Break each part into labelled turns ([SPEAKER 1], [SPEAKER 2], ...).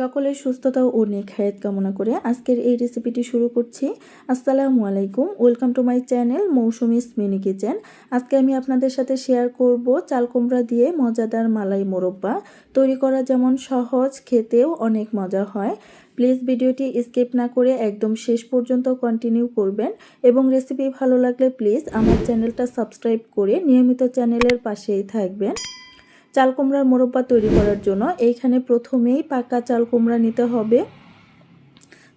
[SPEAKER 1] সকলের সুস্থতা ও নিখায়াত কামনা করে আজকের এই রেসিপিটি শুরু করছি। আসসালামু আলাইকুম। Welcome to my channel Mousumi's mini kitchen আজকে আমি আপনাদের সাথে শেয়ার করব চাল কুমড়া দিয়ে মজাদার মালাই মোরব্বা। তৈরি করা যেমন সহজ, খেতেও অনেক মজা হয়। প্লিজ ভিডিওটি স্কিপ না করে একদম শেষ পর্যন্ত কন্টিনিউ করবেন। এবং রেসিপি ভালো লাগলে প্লিজ আমার চ্যানেলটা সাবস্ক্রাইব করে নিয়মিত চ্যানেলের পাশেই থাকবেন। চাল কুমড়ার মোরব্বা তৈরি করার জন্য। এইখানে প্রথমেই পাকা চাল কুমড়া নিতে হবে।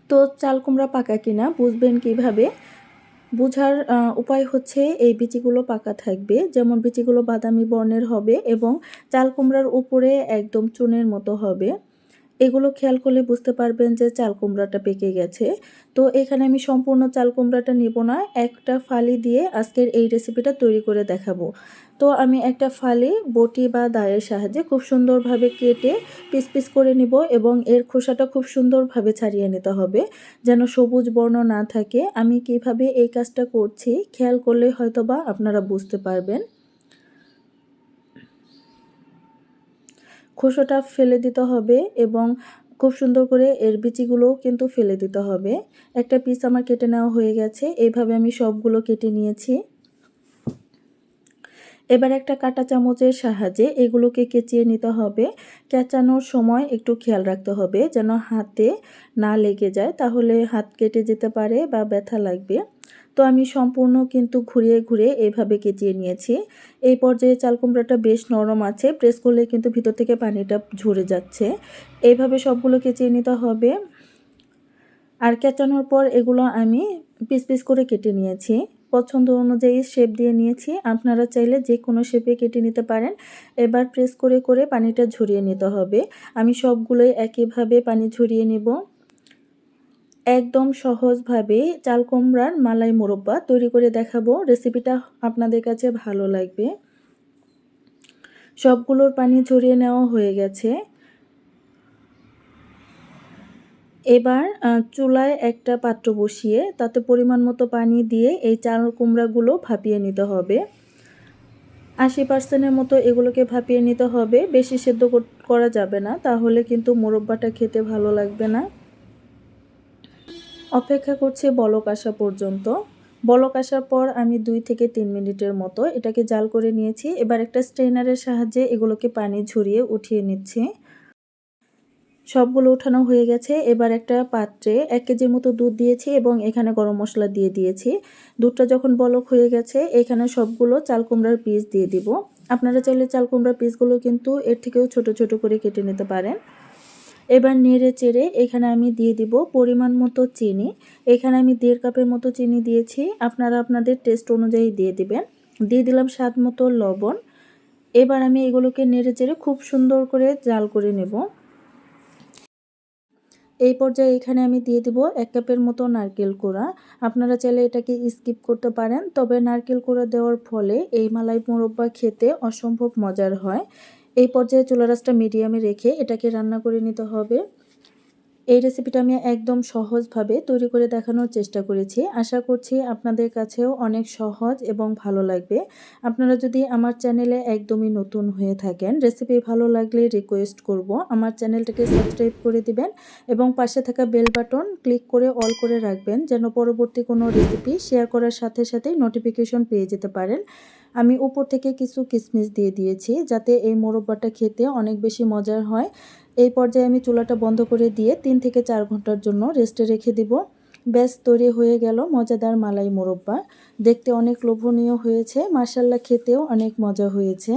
[SPEAKER 1] তো চাল কুমড়া পাকা কিনা বুঝবেন কীভাবে? বোঝার উপায় হচ্ছে এই বিচিগুলো পাকা থাকবে। যেমন বিচিগুলো বাদামি বর্ণের হবে এবং চাল কুমড়ার উপরে একদম চুনের মতো হবে। এগুলো খেয়াল করলে বুঝতে পারবেন যে চাল কুমড়াটা পেকে গেছে। তো এখানে আমি সম্পূর্ণ চাল কুমড়াটা নিব না, একটা ফালি দিয়ে আজকের এই রেসিপিটা তৈরি করে দেখাবো। তো আমি একটা ফালি, বটি বা দায়ের সাহায্যে খুব সুন্দরভাবে কেটে পিস পিস করে নিব এবং এর খোসাটা খুব সুন্দরভাবে ছাড়িয়ে নিতে হবে, যেন সবুজ বর্ণ না থাকে। আমি কীভাবে এই কাজটা করছি, খেয়াল করলে হয়তোবা আপনারা বুঝতে পারবেন। খোসাটা ফেলে দিতে হবে এবং খুব সুন্দর করে এর বিচিগুলো কিন্তু ফেলে দিতে হবে। একটা পিস আমার কেটে নেওয়া হয়ে গেছে। এইভাবে আমি সবগুলো কেটে নিয়েছি। এবার একটা কাটা চামচের সাহায্যে এগুলোকে কেচিয়ে নিতে হবে। কেচানোর সময় একটু খেয়াল রাখতে হবে যেন হাতে না লেগে যায়, তাহলে হাত কেটে যেতে পারে বা ব্যথা লাগবে। তো আমি সম্পূর্ণ কিন্তু ঘুরিয়ে ঘুরে এইভাবে কেচিয়ে নিয়েছি। এই পর্যায়ে চাল কুমড়াটা বেশ নরম আছে, প্রেস করলে কিন্তু ভিতর থেকে পানিটা ঝরে যাচ্ছে। এইভাবে সবগুলো কেচিয়ে নিতে হবে। আর কেচানোর পর এগুলো আমি পিস পিস করে কেটে নিয়েছি। পছন্দ অনুযায়ী শেপ দিয়ে নিয়েছি। আপনারা চাইলে যে কোনো শেপে কেটে নিতে পারেন। এবার প্রেস করে করে পানিটা ঝরিয়ে নিতে হবে। আমি সবগুলোই একইভাবে পানি ঝরিয়ে নেব। একদম সহজভাবে চাল কুমড়ার মালাই মোরব্বা তৈরি করে দেখাবো। রেসিপিটা আপনাদের কাছে ভালো লাগবে। সবগুলোর পানি ঝরিয়ে নেওয়া হয়ে গেছে। এবার চুলায় একটা পাত্র বসিয়ে তাতে পরিমাণ মতো পানি দিয়ে এই চাল কুমড়াগুলো ভাপিয়ে নিতে হবে। আশি পার্সেন্টের মতো এগুলোকে ভাপিয়ে নিতে হবে। বেশি সেদ্ধ করা যাবে না, তাহলে কিন্তু মোরব্বাটা খেতে ভালো লাগবে না। অপেক্ষা করছি বলক আসা পর্যন্ত। বলক আসার পর আমি দুই থেকে তিন মিনিটের মতো এটাকে জাল করে নিয়েছি। এবার একটা স্ট্রেনারের সাহায্যে এগুলোকে পানি ঝরিয়ে উঠিয়ে নিচ্ছি। সবগুলো উঠানো হয়ে গেছে। এবার একটা পাত্রে এক কেজির মতো দুধ দিয়েছি এবং এখানে গরম মশলা দিয়ে দিয়েছি। দুধটা যখন বলক হয়ে গেছে, এখানে সবগুলো চাল কুমড়ার পিস দিয়ে দিব। আপনারা চাইলে চাল কুমড়ার পিসগুলো কিন্তু এর থেকেও ছোট ছোট করে কেটে নিতে পারেন। এবার নেড়ে চেড়ে এখানে আমি দিয়ে দিব পরিমাণ মতো চিনি। এখানে আমি দেড় কাপের মতো চিনি দিয়েছি। আপনারা আপনাদের টেস্ট অনুযায়ী দিয়ে দিবেন। দিয়ে দিলাম স্বাদ মতো লবণ। এবার আমি এগুলোকে নেড়ে চেড়ে খুব সুন্দর করে জাল করে নেব। এই পর্যায়ে এখানে আমি দিয়ে দিব এক কাপের মতো নারকেল কোড়া। আপনারা চাইলে এটাকে স্কিপ করতে পারেন, তবে নারকেল কোড়া দেওয়ার ফলে এই মালাই মোরব্বা খেতে অসম্ভব মজার হয়। এই পর্যায়ে চুলা রাসটা মিডিয়ামে রেখে এটাকে রান্না করে নিতে হবে। এই রেসিপিটা আমি একদম সহজভাবে তৈরি করে দেখানোর চেষ্টা করেছি। আশা করছি আপনাদের কাছেও অনেক সহজ এবং ভালো লাগবে। আপনারা যদি আমার চ্যানেলে একদমই নতুন হয়ে থাকেন রেসিপি ভালো লাগলে রিকোয়েস্ট করব। আমার চ্যানেলটাকে সাবস্ক্রাইব করে দিবেন এবং পাশে থাকা বেল বাটন ক্লিক করে অল করে রাখবেন যেন পরবর্তী কোনো রেসিপি শেয়ার করার সাথে সাথেই নোটিফিকেশন পেয়ে যেতে পারেন। আমি উপর থেকে কিছু কিশমিশ দিয়ে দিয়েছি যাতে এই মোরব্বাটা খেতে অনেক বেশি মজার হয়। এই পর্যায়ে আমি চুলাটা বন্ধ করে দিয়ে তিন থেকে চার ঘণ্টার জন্য রেস্টে রেখে দিব। ব্যাস, তৈরি হয়ে গেল মজাদার মালাই মোরব্বা। দেখতে অনেক লোভনীয় হয়েছে মার্শাল্লা খেতেও অনেক মজা হয়েছে।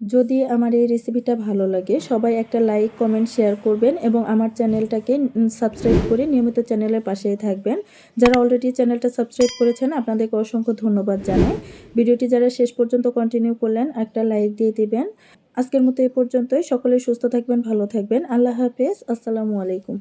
[SPEAKER 1] যদি আমার এই রেসিপিটা ভালো লাগে, সবাই একটা লাইক কমেন্ট শেয়ার করবেন এবং আমার চ্যানেলটাকে সাবস্ক্রাইব করে নিয়মিত চ্যানেলের পাশেই থাকবেন। যারা অলরেডি চ্যানেলটা সাবস্ক্রাইব করেছেন, আপনাদেরকে অসংখ্য ধন্যবাদ জানাই। ভিডিওটি যারা শেষ পর্যন্ত কন্টিনিউ করলেন, একটা লাইক দিয়ে দিবেন। আজকের মতো এই পর্যন্তই। সকলে সুস্থ থাকবেন, ভালো থাকবেন। আল্লাহ হাফেজ। আসসালামু আলাইকুম।